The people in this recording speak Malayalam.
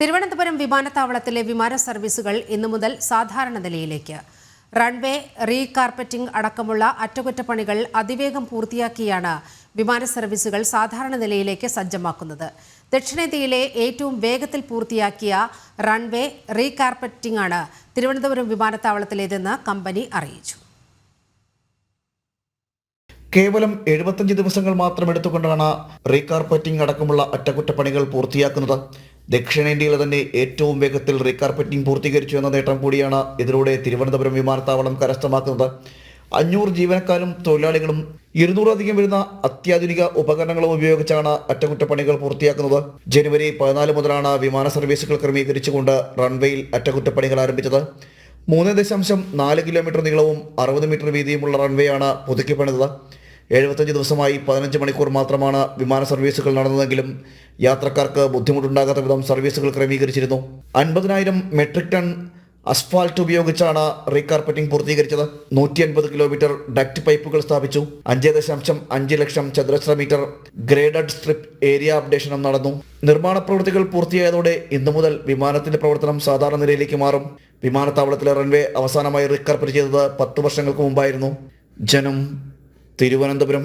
തിരുവനന്തപുരം വിമാനത്താവളത്തിലെ വിമാന സർവീസുകൾ ഇന്നു മുതൽ സാധാരണ നിലയിലേക്ക്. റൺവേ റീകാർപ്പറ്റിംഗ് അടക്കമുള്ള അറ്റകുറ്റപ്പണികൾ അതിവേഗം പൂർത്തിയാക്കിയാണ് വിമാന സർവീസുകൾ സാധാരണ നിലയിലേക്ക് സജ്ജമാക്കുന്നത്. ദക്ഷിണേന്ത്യയിലെ ഏറ്റവും വേഗത്തിൽ പൂർത്തിയാക്കിയ റൺവേ റീകാർപ്പറ്റിംഗ് ആണ് തിരുവനന്തപുരം വിമാനത്താവളത്തിലേതെന്ന് കമ്പനി അറിയിച്ചു. കേവലം എഴുപത്തഞ്ച് ദിവസങ്ങൾ മാത്രം എടുത്തുകൊണ്ടാണ് റീകാർപ്പറ്റിംഗ് അടക്കമുള്ള അറ്റകുറ്റപ്പണികൾ പൂർത്തിയാക്കുന്നത്. ദക്ഷിണേന്ത്യയിലെ തന്നെ ഏറ്റവും വേഗത്തിൽ റീകാർപ്പറ്റിംഗ് പൂർത്തീകരിച്ചു എന്ന നേട്ടം കൂടിയാണ് ഇതിലൂടെ തിരുവനന്തപുരം വിമാനത്താവളം കരസ്ഥമാക്കുന്നത്. അഞ്ഞൂറ് ജീവനക്കാരും തൊഴിലാളികളും ഇരുന്നൂറധികം വരുന്ന അത്യാധുനിക ഉപകരണങ്ങളും ഉപയോഗിച്ചാണ് അറ്റകുറ്റപ്പണികൾ പൂർത്തിയാക്കുന്നത്. ജനുവരി പതിനാല് മുതലാണ് വിമാന സർവീസുകൾ ക്രമീകരിച്ചുകൊണ്ട് റൺവേയിൽ അറ്റകുറ്റപ്പണികൾ ആരംഭിച്ചത്. മൂന്ന് ദശാംശം നാല് കിലോമീറ്റർ നീളവും അറുപത് മീറ്റർ വീതിയുമുള്ള റൺവേയാണ് പുതുക്കി പണിതത് എഴുപത്തഞ്ച് ദിവസമായി പതിനഞ്ച് മണിക്കൂർ മാത്രമാണ് വിമാന സർവീസുകൾ നടന്നതെങ്കിലും യാത്രക്കാർക്ക് ബുദ്ധിമുട്ടുണ്ടാകാത്ത വിധം സർവീസുകൾ ക്രമീകരിച്ചിരുന്നു. അൻപതിനായിരം മെട്രിക് ടൺ അസ്ഫാൾട്ട് ഉപയോഗിച്ചാണ് റീകാർപ്പറ്റിംഗ് പൂർത്തീകരിച്ചത്. നൂറ്റി അൻപത് കിലോമീറ്റർ ഡക്ട് പൈപ്പുകൾ സ്ഥാപിച്ചു. അഞ്ച് ദശാംശം അഞ്ച് ലക്ഷം ചതുരശ്ര മീറ്റർ ഗ്രേഡഡ് സ്ട്രിപ്പ് ഏരിയ അപ്ഡേഷനും നടന്നു. നിർമ്മാണ പ്രവൃത്തികൾ പൂർത്തിയായതോടെ ഇന്നു മുതൽ വിമാനത്തിന്റെ പ്രവർത്തനം സാധാരണ നിലയിലേക്ക് മാറും. വിമാനത്താവളത്തിലെ റൺവേ അവസാനമായി റീകാർപ്പറ്റ് ചെയ്തത് പത്ത് വർഷങ്ങൾക്ക് മുമ്പായിരുന്നു. ജനം തിരുവനന്തപുരം